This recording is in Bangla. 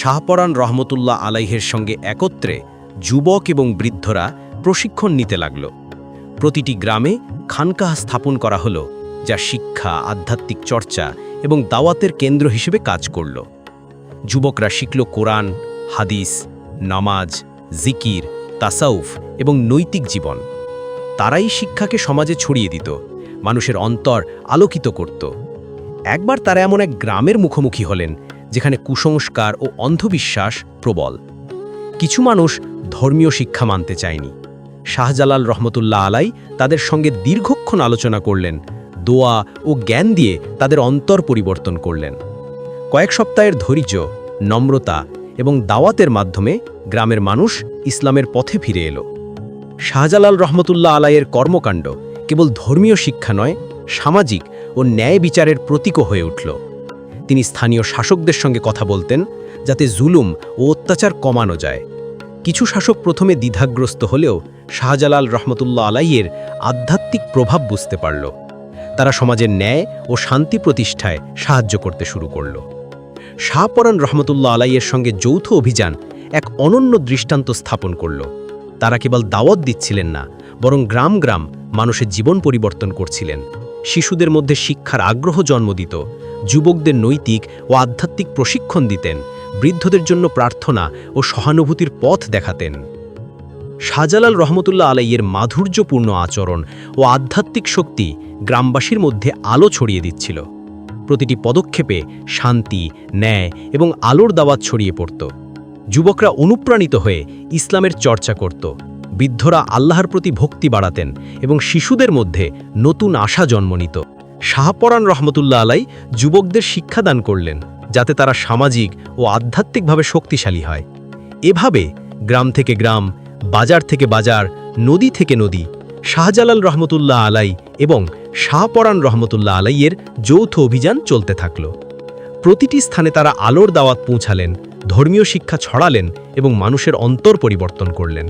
শাহপরান রহমতুল্লাহ আলাইহের সঙ্গে একত্রে যুবক এবং বৃদ্ধরা প্রশিক্ষণ নিতে লাগল। প্রতিটি গ্রামে খানকাহ স্থাপন করা হলো, যা শিক্ষা, আধ্যাত্মিক চর্চা এবং দাওয়াতের কেন্দ্র হিসেবে কাজ করল। যুবকরা শিখল কোরআন, হাদিস, নামাজ, জিকির, তাসাউফ এবং নৈতিক জীবন। তারাই শিক্ষাকে সমাজে ছড়িয়ে দিত, মানুষের অন্তর আলোকিত করত। একবার তারা এমন এক গ্রামের মুখোমুখি হলেন যেখানে কুসংস্কার ও অন্ধবিশ্বাস প্রবল। কিছু মানুষ ধর্মীয় শিক্ষা মানতে চায়নি। শাহজালাল রহমতুল্লাহ আলাই তাদের সঙ্গে দীর্ঘক্ষণ আলোচনা করলেন, দোয়া ও জ্ঞান দিয়ে তাদের অন্তর পরিবর্তন করলেন। কয়েক সপ্তাহের ধৈর্য, নম্রতা এবং দাওয়াতের মাধ্যমে গ্রামের মানুষ ইসলামের পথে ফিরে এলো। শাহজালাল রহমতুল্লাহ আলাইয়ের কর্মকাণ্ড কেবল ধর্মীয় শিক্ষা নয়, সামাজিক ও ন্যায় বিচারের প্রতীকও হয়ে উঠল। তিনি স্থানীয় শাসকদের সঙ্গে কথা বলতেন, যাতে জুলুম ও অত্যাচার কমানো যায়। কিছু শাসক প্রথমে দ্বিধাগ্রস্ত হলেও শাহজালাল রহমতুল্লাহ আলাইয়ের আধ্যাত্মিক প্রভাব বুঝতে পারল। তারা সমাজের ন্যায় ও শান্তি প্রতিষ্ঠায় সাহায্য করতে শুরু করল। শাহপরান রহমতুল্লাহ আলাইয়ের সঙ্গে যৌথ অভিযান এক অনন্য দৃষ্টান্ত স্থাপন করল। তারা কেবল দাওয়াত দিচ্ছিলেন না, বরং গ্রাম গ্রাম মানুষের জীবন পরিবর্তন করছিলেন। শিশুদের মধ্যে শিক্ষার আগ্রহ জন্ম দিত। যুবকদের নৈতিক ও আধ্যাত্মিক প্রশিক্ষণ দিতেন, বৃদ্ধদের জন্য প্রার্থনা ও সহানুভূতির পথ দেখাতেন। শাহজালাল রহমতুল্লাহ আলাইয়ের মাধুর্যপূর্ণ আচরণ ও আধ্যাত্মিক শক্তি গ্রামবাসীর মধ্যে আলো ছড়িয়ে দিচ্ছিল। প্রতিটি পদক্ষেপে শান্তি, ন্যায় এবং আলোর দাওয়াত ছড়িয়ে পড়ত। যুবকরা অনুপ্রাণিত হয়ে ইসলামের চর্চা করত। বৃদ্ধরা আল্লাহর প্রতি ভক্তি বাড়াতেন এবং শিশুদের মধ্যে নতুন আশা জন্ম নিত শাহপরান রহমতুল্লাহ আলাই যুবকদের শিক্ষাদান করলেন, যাতে তারা সামাজিক ও আধ্যাত্মিকভাবে শক্তিশালী হয়। এভাবে গ্রাম থেকে গ্রাম, বাজার থেকে বাজার, নদী থেকে নদী, শাহজালাল রহমতুল্লাহ আলাই এবং শাহপরান রহমতুল্লাহ আলাইয়ের যৌথ অভিযান চলতে থাকল। প্রতিটি স্থানে তারা আলোর দাওয়াত পৌঁছালেন, ধর্মীয় শিক্ষা ছড়ালেন এবং মানুষের অন্তর পরিবর্তন করলেন।